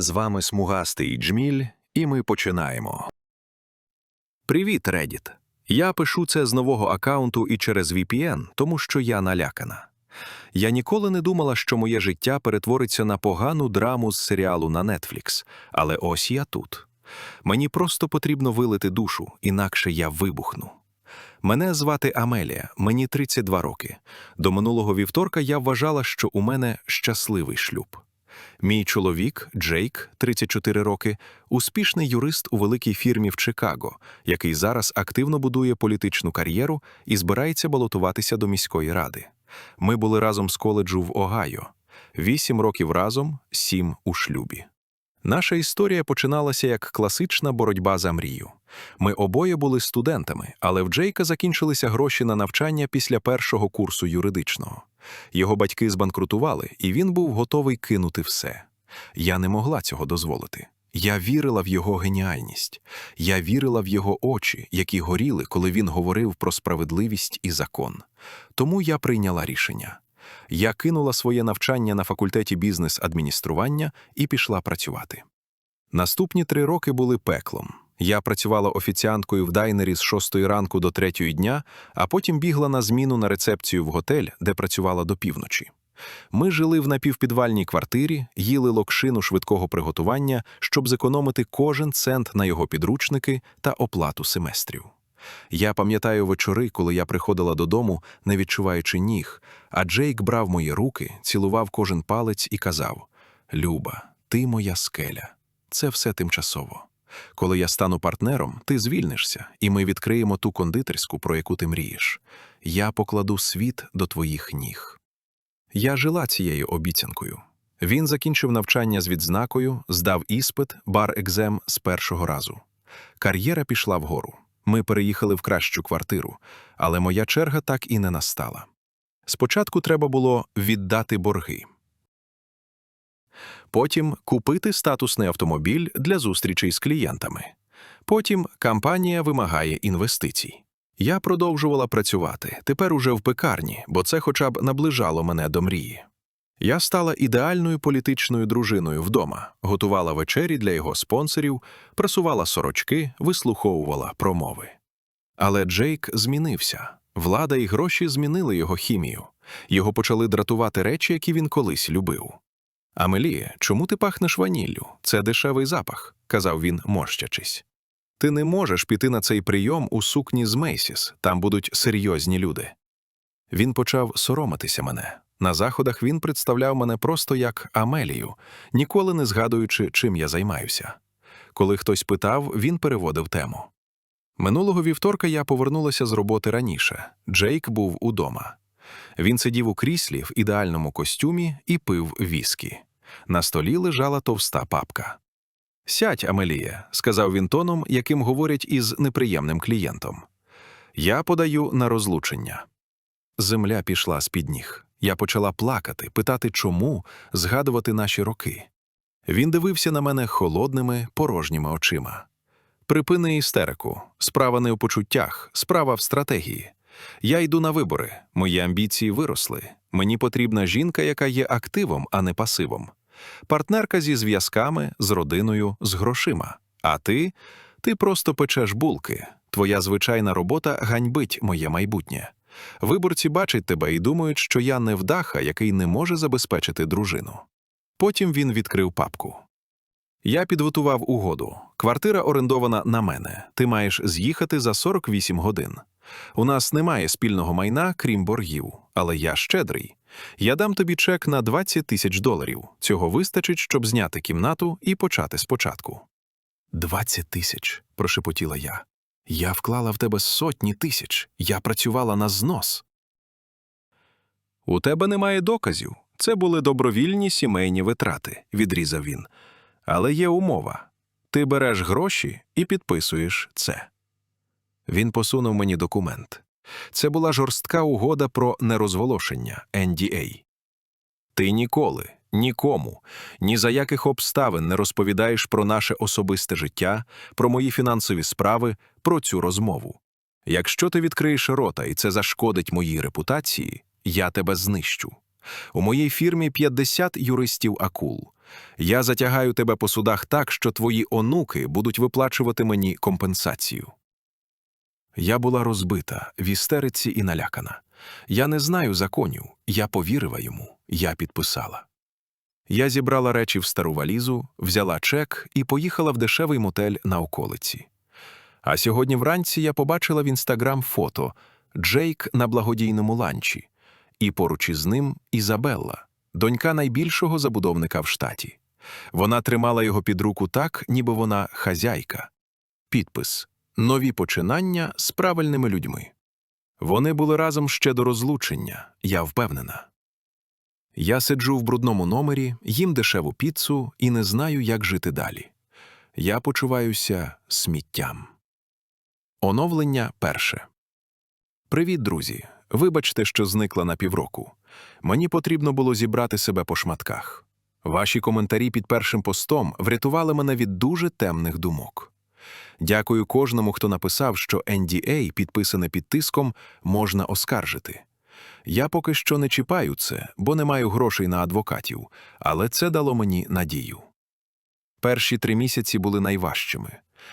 З вами смугастий Джміль, і ми починаємо. Привіт, Reddit. Я пишу це з нового акаунту і через VPN, тому що я налякана. Я ніколи не думала, що моє життя перетвориться на погану драму з серіалу на Netflix, але ось я тут. Мені просто потрібно вилити душу, інакше я вибухну. Мене звати Амелія, мені 32 роки. До минулого вівторка я вважала, що у мене щасливий шлюб. Мій чоловік, Джейк, 34 роки, успішний юрист у великій фірмі в Чикаго, який зараз активно будує політичну кар'єру і збирається балотуватися до міської ради. Ми були разом з коледжу в Огайо. Вісім років разом, сім у шлюбі. Наша історія починалася як класична боротьба за мрію. Ми обоє були студентами, але в Джейка закінчилися гроші на навчання після першого курсу юридичного. Його батьки збанкрутували, і він був готовий кинути все. Я не могла цього дозволити. Я вірила в його геніальність. Я вірила в його очі, які горіли, коли він говорив про справедливість і закон. Тому я прийняла рішення. Я кинула своє навчання на факультеті бізнес-адміністрування і пішла працювати. Наступні три роки були пеклом. Я працювала офіціанткою в дайнері з шостої ранку до третьої дня, а потім бігла на зміну на рецепцію в готель, де працювала до півночі. Ми жили в напівпідвальній квартирі, їли локшину швидкого приготування, щоб зекономити кожен цент на його підручники та оплату семестрів. Я пам'ятаю вечори, коли я приходила додому, не відчуваючи ніг, а Джейк брав мої руки, цілував кожен палець і казав: Люба, ти моя скеля. Це все тимчасово. Коли я стану партнером, ти звільнишся, і ми відкриємо ту кондитерську, про яку ти мрієш. Я покладу світ до твоїх ніг. Я жила цією обіцянкою. Він закінчив навчання з відзнакою, здав іспит, бар екзем з першого разу. Кар'єра пішла вгору. Ми переїхали в кращу квартиру, але моя черга так і не настала. Спочатку треба було віддати борги. Потім купити статусний автомобіль для зустрічей з клієнтами. Потім кампанія вимагає інвестицій. Я продовжувала працювати, тепер уже в пекарні, бо це хоча б наближало мене до мрії. Я стала ідеальною політичною дружиною вдома, готувала вечері для його спонсорів, прасувала сорочки, вислуховувала промови. Але Джейк змінився. Влада і гроші змінили його хімію. Його почали дратувати речі, які він колись любив. Амелія, чому ти пахнеш ваніллю? Це дешевий запах, казав він, морщачись. Ти не можеш піти на цей прийом у сукні з Мейсіс, там будуть серйозні люди. Він почав соромитися мене. На заходах він представляв мене просто як Амелію, ніколи не згадуючи, чим я займаюся. Коли хтось питав, він переводив тему. Минулого вівторка я повернулася з роботи раніше. Джейк був удома. Він сидів у кріслі в ідеальному костюмі і пив віскі. На столі лежала товста папка. Сядь, Амелія, сказав він тоном, яким говорять із неприємним клієнтом. Я подаю на розлучення. Земля пішла з під ніг. Я почала плакати, питати, чому, згадувати наші роки. Він дивився на мене холодними, порожніми очима. Припини істерику, справа не у почуттях, справа в стратегії. Я йду на вибори, мої амбіції виросли. Мені потрібна жінка, яка є активом, а не пасивом. Партнерка зі зв'язками, з родиною, з грошима. А ти? Ти просто печеш булки. Твоя звичайна робота ганьбить моє майбутнє. Виборці бачать тебе і думають, що я невдаха, який не може забезпечити дружину. Потім він відкрив папку. Я підготував угоду. Квартира орендована на мене. Ти маєш з'їхати за 48 годин. У нас немає спільного майна, крім боргів, але я щедрий. Я дам тобі чек на 20 тисяч доларів. Цього вистачить, щоб зняти кімнату і почати спочатку. 20 тисяч, прошепотіла я. Я вклала в тебе сотні тисяч. Я працювала на знос. У тебе немає доказів. Це були добровільні сімейні витрати, відрізав він. Але є умова. Ти береш гроші і підписуєш це. Він посунув мені документ. Це була жорстка угода про нерозголошення NDA. Ти ніколи, нікому, ні за яких обставин не розповідаєш про наше особисте життя, про мої фінансові справи, про цю розмову. Якщо ти відкриєш рота і це зашкодить моїй репутації, я тебе знищу. У моїй фірмі 50 юристів акул. Я затягаю тебе по судах так, що твої онуки будуть виплачувати мені компенсацію. Я була розбита, в істериці і налякана. Я не знаю законів, я повірила йому, я підписала. Я зібрала речі в стару валізу, взяла чек і поїхала в дешевий мотель на околиці. А сьогодні вранці я побачила в інстаграм фото Джейк на благодійному ланчі, і поруч із ним Ізабелла, донька найбільшого забудовника в штаті. Вона тримала його під руку так, ніби вона хазяйка. Підпис Нові починання з правильними людьми. Вони були разом ще до розлучення, я впевнена. Я сиджу в брудному номері, їм дешеву піцу і не знаю, як жити далі. Я почуваюся сміттям. Оновлення перше. Привіт, друзі. Вибачте, що зникла на півроку. Мені потрібно було зібрати себе по шматках. Ваші коментарі під першим постом врятували мене від дуже темних думок. Дякую кожному, хто написав, що NDA, підписане під тиском, можна оскаржити. Я поки що не чіпаю це, бо не маю грошей на адвокатів, але це дало мені надію. Перші три місяці були найважчими.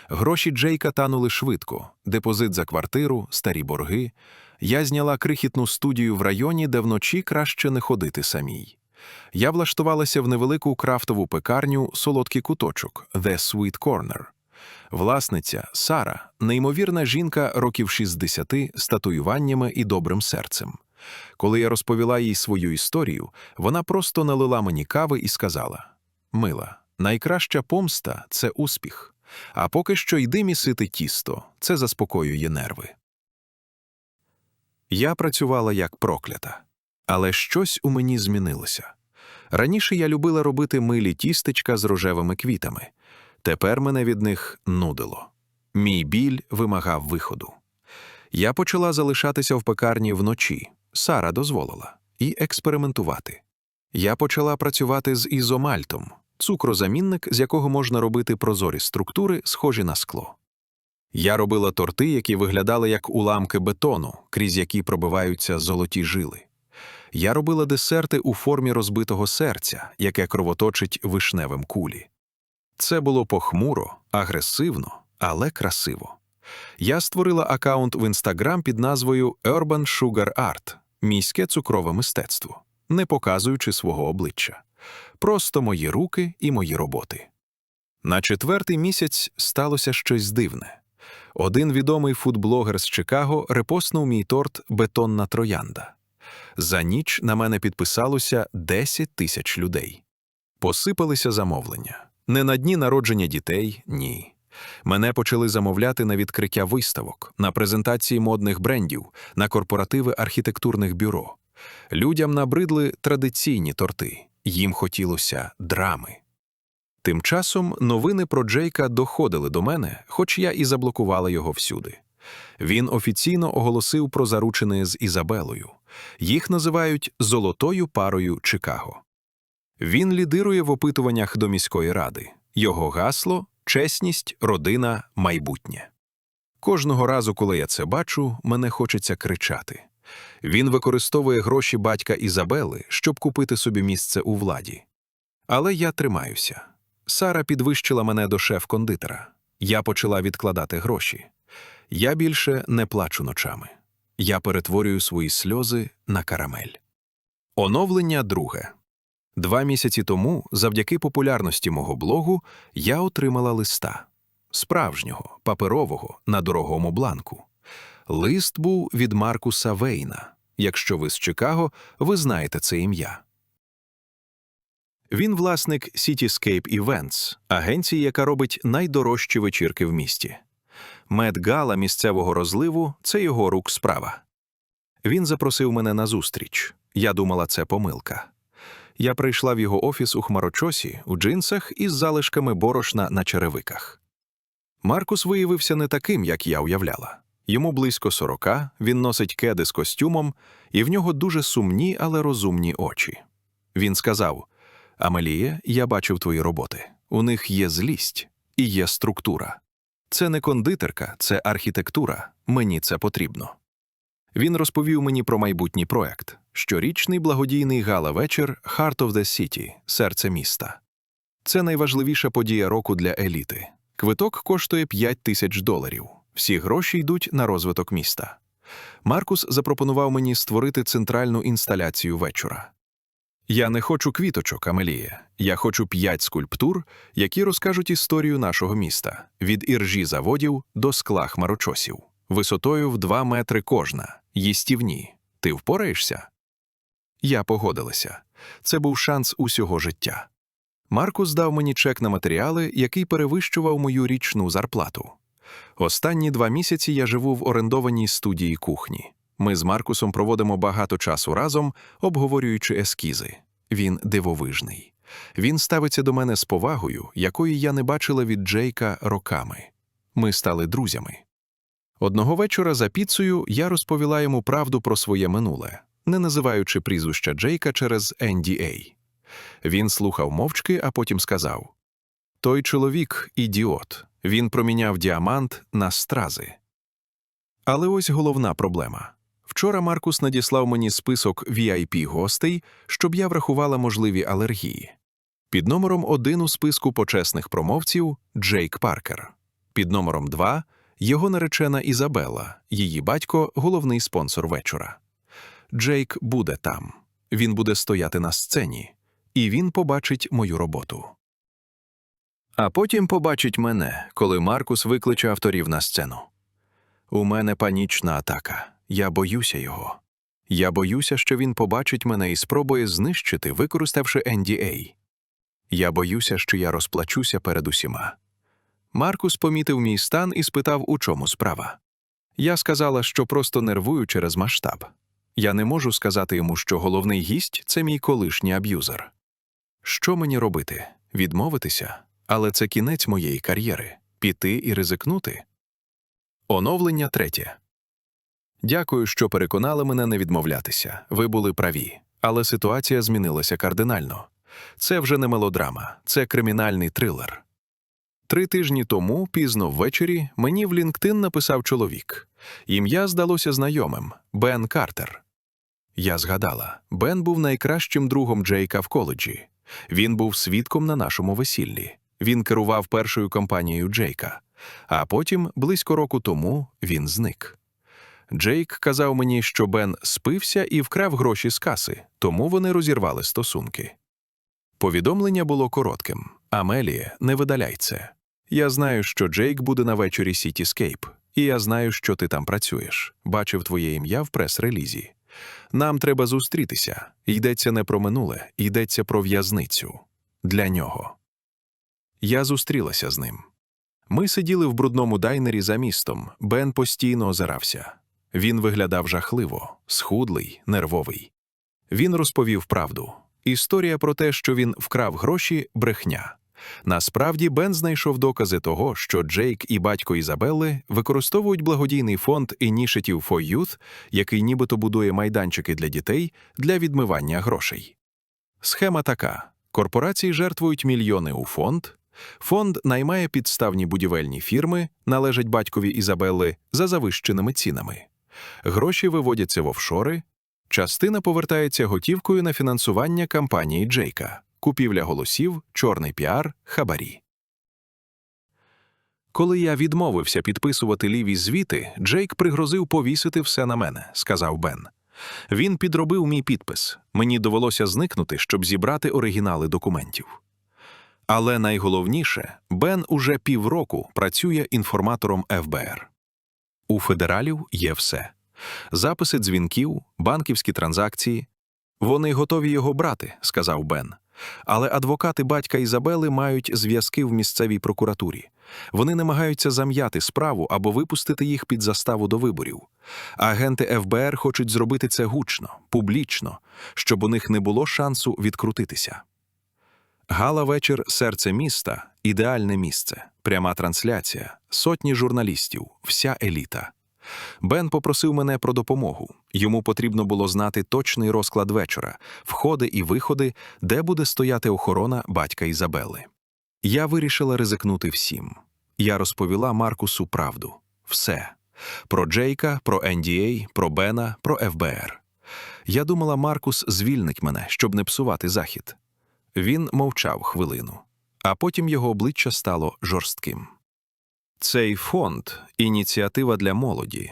Гроші Джейка танули швидко, депозит за квартиру, старі борги. Я зняла крихітну студію в районі, де вночі краще не ходити самій. Я влаштувалася в невелику крафтову пекарню солодкий куточок The Sweet Corner. Власниця Сара, неймовірна жінка років 60 з татуюваннями і добрим серцем. Коли я розповіла їй свою історію, вона просто налила мені кави і сказала: Мила, найкраща помста це успіх. А поки що йди місити тісто, це заспокоює нерви. Я працювала як проклята, але щось у мені змінилося. Раніше я любила робити милі тістечка з рожевими квітами. Тепер мене від них нудило. Мій біль вимагав виходу. Я почала залишатися в пекарні вночі, Сара дозволила, і експериментувати. Я почала працювати з ізомальтом, цукрозамінник, з якого можна робити прозорі структури, схожі на скло. Я робила торти, які виглядали як уламки бетону, крізь які пробиваються золоті жили. Я робила десерти у формі розбитого серця, яке кровоточить вишневим кулі. Це було похмуро, агресивно, але красиво. Я створила акаунт в інстаграм під назвою Urban Sugar Art міське цукрове мистецтво, не показуючи свого обличчя. Просто мої руки і мої роботи. На четвертий місяць сталося щось дивне. Один відомий фудблогер з Чикаго репостнув мій торт Бетонна троянда. За ніч на мене підписалося 10 тисяч людей. Посипалися замовлення. Не на дні народження дітей, ні. Мене почали замовляти на відкриття виставок, на презентації модних брендів, на корпоративи архітектурних бюро. Людям набридли традиційні торти, їм хотілося драми. Тим часом новини про Джейка доходили до мене, хоч я і заблокувала його всюди. Він офіційно оголосив про заручини з Ізабелою. Їх називають золотою парою Чикаго. Він лідирує в опитуваннях до міської ради. Його гасло чесність, родина, майбутнє. Кожного разу, коли я це бачу, мене хочеться кричати. Він використовує гроші батька Ізабели, щоб купити собі місце у владі. Але я тримаюся. Сара підвищила мене до шеф-кондитера. Я почала відкладати гроші. Я більше не плачу ночами. Я перетворюю свої сльози на карамель. Оновлення друге. Два місяці тому, завдяки популярності мого блогу, я отримала листа справжнього, паперового на дорогому бланку. Лист був від Маркуса Вейна. Якщо ви з Чикаго, ви знаєте це ім'я. Він власник Cityscape Events, агенції, яка робить найдорожчі вечірки в місті. Мед-гала місцевого розливу це його рук справа. Він запросив мене на зустріч. Я думала, це помилка. Я прийшла в його офіс у хмарочосі, у джинсах із залишками борошна на черевиках. Маркус виявився не таким, як я уявляла. Йому близько сорока, він носить кеди з костюмом, і в нього дуже сумні, але розумні очі. Він сказав: Амелія, я бачив твої роботи. У них є злість і є структура. Це не кондитерка, це архітектура. Мені це потрібно. Він розповів мені про майбутній проект щорічний благодійний гала-вечір Heart of the City – серце міста. Це найважливіша подія року для еліти. Квиток коштує 5 тисяч доларів. Всі гроші йдуть на розвиток міста. Маркус запропонував мені створити центральну інсталяцію вечора. Я не хочу квіточок, Амелія. Я хочу п'ять скульптур, які розкажуть історію нашого міста від іржі заводів до скла хмарочосів, висотою в 2 метри кожна, їстівні. Ти впораєшся? Я погодилася. Це був шанс усього життя. Маркус дав мені чек на матеріали, який перевищував мою річну зарплату. Останні два місяці я живу в орендованій студії кухні. Ми з Маркусом проводимо багато часу разом, обговорюючи ескізи. Він дивовижний. Він ставиться до мене з повагою, якої я не бачила від Джейка роками. Ми стали друзями. Одного вечора за піцею я розповіла йому правду про своє минуле, не називаючи прізвища Джейка через NDA. Він слухав мовчки, а потім сказав: Той чоловік ідіот. Він проміняв діамант на стрази. Але ось головна проблема. Вчора Маркус надіслав мені список vip гостей, щоб я врахувала можливі алергії. Під номером один у списку почесних промовців Джейк Паркер. Під номером два його наречена Ізабелла, її батько головний спонсор вечора. Джейк буде там. Він буде стояти на сцені, і він побачить мою роботу. А потім побачить мене, коли Маркус викличе авторів на сцену. У мене панічна атака. Я боюся його. Я боюся, що він побачить мене і спробує знищити, використавши NDA. Я боюся, що я розплачуся перед усіма. Маркус помітив мій стан і спитав, у чому справа. Я сказала, що просто нервую через масштаб. Я не можу сказати йому, що головний гість це мій колишній аб'юзер. Що мені робити? Відмовитися? Але це кінець моєї кар'єри піти і ризикнути. Оновлення третє. Дякую, що переконали мене не відмовлятися. Ви були праві. Але ситуація змінилася кардинально. Це вже не мелодрама, це кримінальний трилер. Три тижні тому, пізно ввечері, мені в LinkedIn написав чоловік. Ім'я здалося знайомим Бен Картер. Я згадала, Бен був найкращим другом Джейка в коледжі. Він був свідком на нашому весіллі. Він керував першою компанією Джейка, а потім, близько року тому, він зник. Джейк казав мені, що Бен спився і вкрав гроші з каси, тому вони розірвали стосунки. Повідомлення було коротким. Амелія, не видаляй це. Я знаю, що Джейк буде на вечорі Сітіскейп, і я знаю, що ти там працюєш. Бачив твоє ім'я в прес-релізі. Нам треба зустрітися. Йдеться не про минуле, йдеться про в'язницю. Для нього. Я зустрілася з ним. Ми сиділи в брудному дайнері за містом. Бен постійно озирався. Він виглядав жахливо, схудлий, нервовий. Він розповів правду. Історія про те, що він вкрав гроші брехня. Насправді Бен знайшов докази того, що Джейк і батько Ізабелли використовують благодійний фонд Initiative for Youth, який нібито будує майданчики для дітей для відмивання грошей. Схема така: корпорації жертвують мільйони у фонд. Фонд наймає підставні будівельні фірми, належать батькові Ізабелли, за завищеними цінами. Гроші виводяться в офшори, частина повертається готівкою на фінансування кампанії Джейка, купівля голосів, чорний піар, хабарі. Коли я відмовився підписувати ліві звіти, Джейк пригрозив повісити все на мене, сказав Бен. Він підробив мій підпис. Мені довелося зникнути, щоб зібрати оригінали документів. Але найголовніше, Бен уже півроку працює інформатором ФБР. У федералів є все: записи дзвінків, банківські транзакції. Вони готові його брати, сказав Бен. Але адвокати батька Ізабели мають зв'язки в місцевій прокуратурі. Вони намагаються зам'яти справу або випустити їх під заставу до виборів. Агенти ФБР хочуть зробити це гучно, публічно, щоб у них не було шансу відкрутитися. Гала вечір серце міста ідеальне місце, пряма трансляція, сотні журналістів, вся еліта. Бен попросив мене про допомогу. Йому потрібно було знати точний розклад вечора, входи і виходи, де буде стояти охорона батька Ізабели. Я вирішила ризикнути всім. Я розповіла Маркусу правду все про Джейка, про NDA, про Бена, про ФБР. Я думала, Маркус звільнить мене, щоб не псувати захід. Він мовчав хвилину. а потім його обличчя стало жорстким. Цей фонд ініціатива для молоді.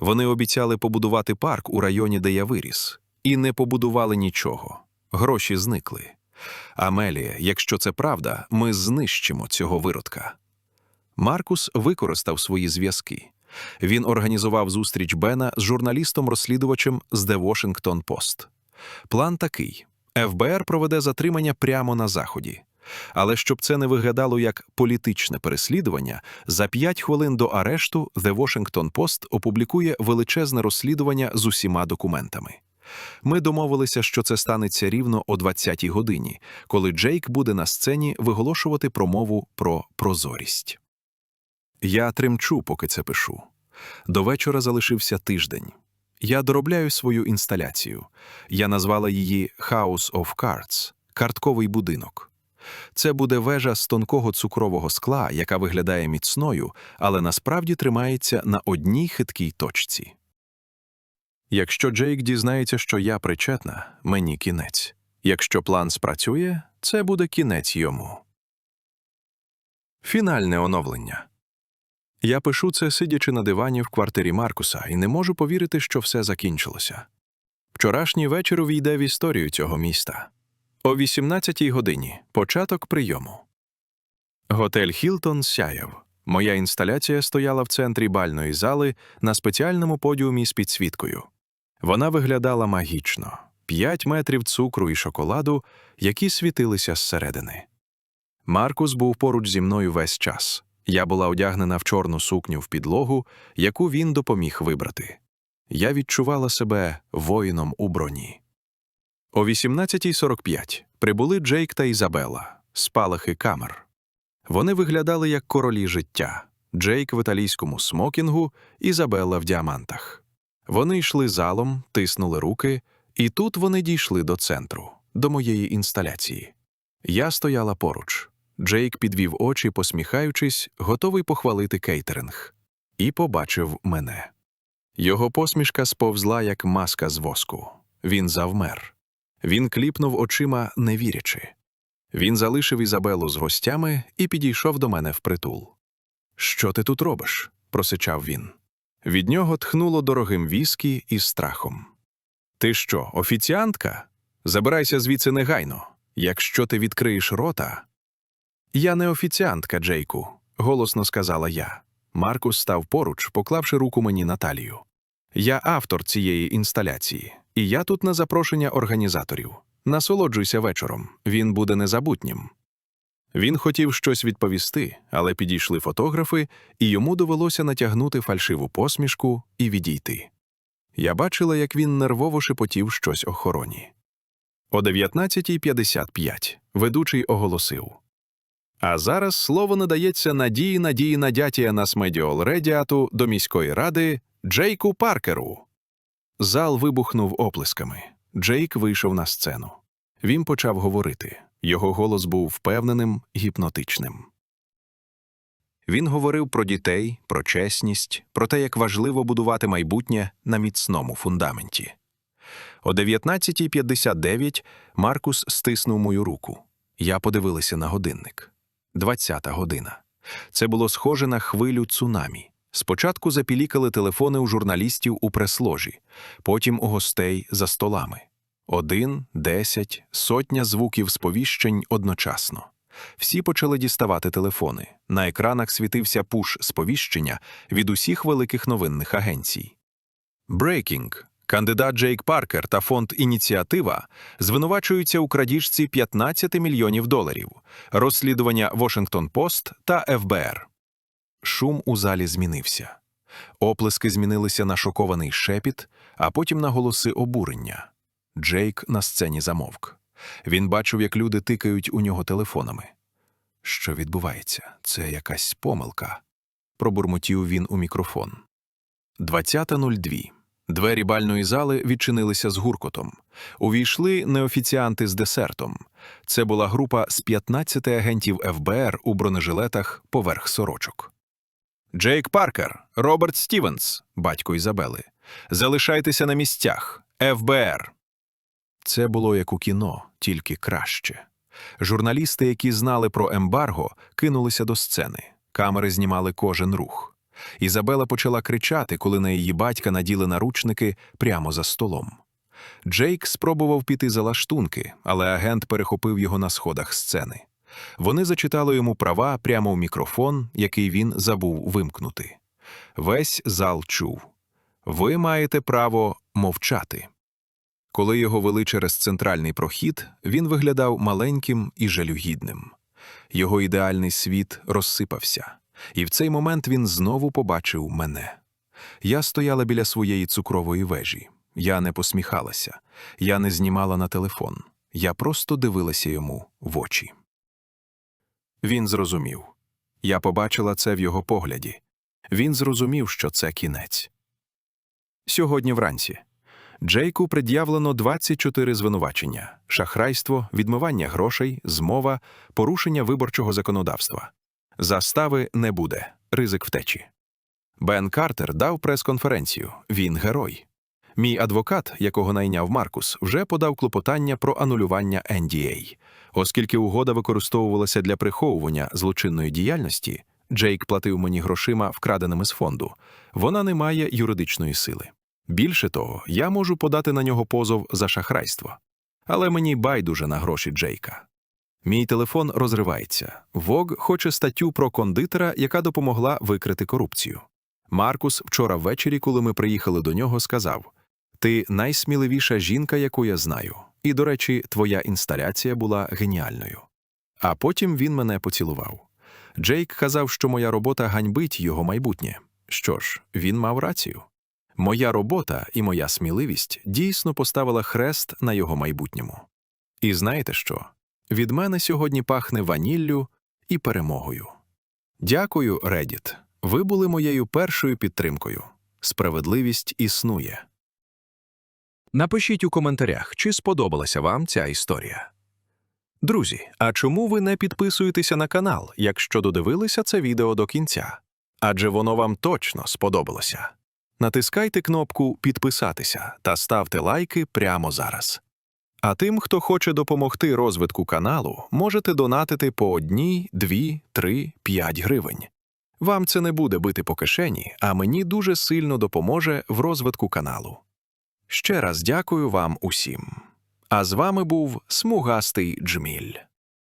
Вони обіцяли побудувати парк у районі, де я виріс, і не побудували нічого. Гроші зникли. Амелія, якщо це правда, ми знищимо цього виродка. Маркус використав свої зв'язки. Він організував зустріч Бена з журналістом-розслідувачем з The Washington Post. План такий: ФБР проведе затримання прямо на заході. Але щоб це не виглядало як політичне переслідування, за п'ять хвилин до арешту The Washington Post опублікує величезне розслідування з усіма документами. Ми домовилися, що це станеться рівно о 20-й годині, коли Джейк буде на сцені виголошувати промову про прозорість. Я тремчу, поки це пишу. До вечора залишився тиждень. Я доробляю свою інсталяцію. Я назвала її House of Cards – картковий будинок. Це буде вежа з тонкого цукрового скла, яка виглядає міцною, але насправді тримається на одній хиткій точці. Якщо Джейк дізнається, що я причетна, мені кінець. Якщо план спрацює, це буде кінець йому. Фінальне оновлення. Я пишу це, сидячи на дивані в квартирі Маркуса, і не можу повірити, що все закінчилося. Вчорашній вечір увійде в історію цього міста. О 18-й годині початок прийому. Готель Хілтон сяяв. Моя інсталяція стояла в центрі бальної зали на спеціальному подіумі з підсвіткою. Вона виглядала магічно: п'ять метрів цукру і шоколаду, які світилися зсередини. Маркус був поруч зі мною весь час. Я була одягнена в чорну сукню в підлогу, яку він допоміг вибрати. Я відчувала себе воїном у броні. О 18.45 прибули Джейк та Ізабела, спалахи камер. Вони виглядали як королі життя Джейк в італійському смокінгу, Ізабелла в діамантах. Вони йшли залом, тиснули руки, і тут вони дійшли до центру, до моєї інсталяції. Я стояла поруч. Джейк підвів очі, посміхаючись, готовий похвалити кейтеринг, і побачив мене. Його посмішка сповзла, як маска з воску. Він завмер. Він кліпнув очима, не вірячи. Він залишив Ізабелу з гостями і підійшов до мене впритул. Що ти тут робиш? просичав він. Від нього тхнуло дорогим віскі і страхом. Ти що, офіціантка? Забирайся звідси негайно. Якщо ти відкриєш рота. Я не офіціантка, Джейку, голосно сказала я. Маркус став поруч, поклавши руку мені на талію. Я автор цієї інсталяції, і я тут на запрошення організаторів. Насолоджуйся вечором, він буде незабутнім. Він хотів щось відповісти, але підійшли фотографи, і йому довелося натягнути фальшиву посмішку і відійти. Я бачила, як він нервово шепотів щось охороні. О 19.55 ведучий оголосив. А зараз слово надається надії надії надятія нас медіол Редіату до міської ради Джейку Паркеру. Зал вибухнув оплесками. Джейк вийшов на сцену. Він почав говорити. Його голос був впевненим, гіпнотичним. Він говорив про дітей, про чесність, про те, як важливо будувати майбутнє на міцному фундаменті. О 19.59 Маркус стиснув мою руку. Я подивилася на годинник. Двадцята година. Це було схоже на хвилю цунамі. Спочатку запілікали телефони у журналістів у прес-ложі, потім у гостей за столами. Один, десять, сотня звуків сповіщень одночасно. Всі почали діставати телефони. На екранах світився пуш сповіщення від усіх великих новинних агенцій. Breaking. Кандидат Джейк Паркер та фонд Ініціатива звинувачуються у крадіжці 15 мільйонів доларів, розслідування Washington Post та ФБР. Шум у залі змінився. Оплески змінилися на шокований шепіт, а потім на голоси обурення. Джейк на сцені замовк. Він бачив, як люди тикають у нього телефонами. Що відбувається? Це якась помилка. Пробурмотів він у мікрофон. 20.02. Двері бальної зали відчинилися з гуркотом. Увійшли неофіціанти з десертом. Це була група з 15 агентів ФБР у бронежилетах поверх сорочок. Джейк Паркер, Роберт Стівенс, батько Ізабели. Залишайтеся на місцях. ФБР. Це було як у кіно, тільки краще. Журналісти, які знали про ембарго, кинулися до сцени. Камери знімали кожен рух. Ізабела почала кричати, коли на її батька наділи наручники прямо за столом. Джейк спробував піти за лаштунки, але агент перехопив його на сходах сцени. Вони зачитали йому права прямо в мікрофон, який він забув вимкнути. Весь зал чув. Ви маєте право мовчати. Коли його вели через центральний прохід, він виглядав маленьким і жалюгідним. Його ідеальний світ розсипався, і в цей момент він знову побачив мене. Я стояла біля своєї цукрової вежі. Я не посміхалася, я не знімала на телефон. Я просто дивилася йому в очі. Він зрозумів. Я побачила це в його погляді. Він зрозумів, що це кінець. Сьогодні вранці Джейку пред'явлено 24 звинувачення: шахрайство, відмивання грошей, змова, порушення виборчого законодавства. Застави не буде, ризик втечі. Бен Картер дав прес-конференцію. Він герой. Мій адвокат, якого найняв Маркус, вже подав клопотання про анулювання NDA. Оскільки угода використовувалася для приховування злочинної діяльності, Джейк платив мені грошима, вкраденими з фонду. Вона не має юридичної сили. Більше того, я можу подати на нього позов за шахрайство. Але мені байдуже на гроші Джейка. Мій телефон розривається. Вог хоче статтю про кондитера, яка допомогла викрити корупцію. Маркус вчора ввечері, коли ми приїхали до нього, сказав: Ти найсміливіша жінка, яку я знаю. І, до речі, твоя інсталяція була геніальною. А потім він мене поцілував. Джейк казав, що моя робота ганьбить його майбутнє. Що ж, він мав рацію. Моя робота і моя сміливість дійсно поставила хрест на його майбутньому. І знаєте що? Від мене сьогодні пахне ваніллю і перемогою. Дякую, Reddit. Ви були моєю першою підтримкою. Справедливість існує. Напишіть у коментарях, чи сподобалася вам ця історія. Друзі, а чому ви не підписуєтеся на канал, якщо додивилися це відео до кінця? Адже воно вам точно сподобалося. Натискайте кнопку Підписатися та ставте лайки прямо зараз. А тим, хто хоче допомогти розвитку каналу, можете донатити по одній, дві, три, п'ять гривень. Вам це не буде бити по кишені, а мені дуже сильно допоможе в розвитку каналу. Ще раз дякую вам усім. А з вами був смугастий Джміль.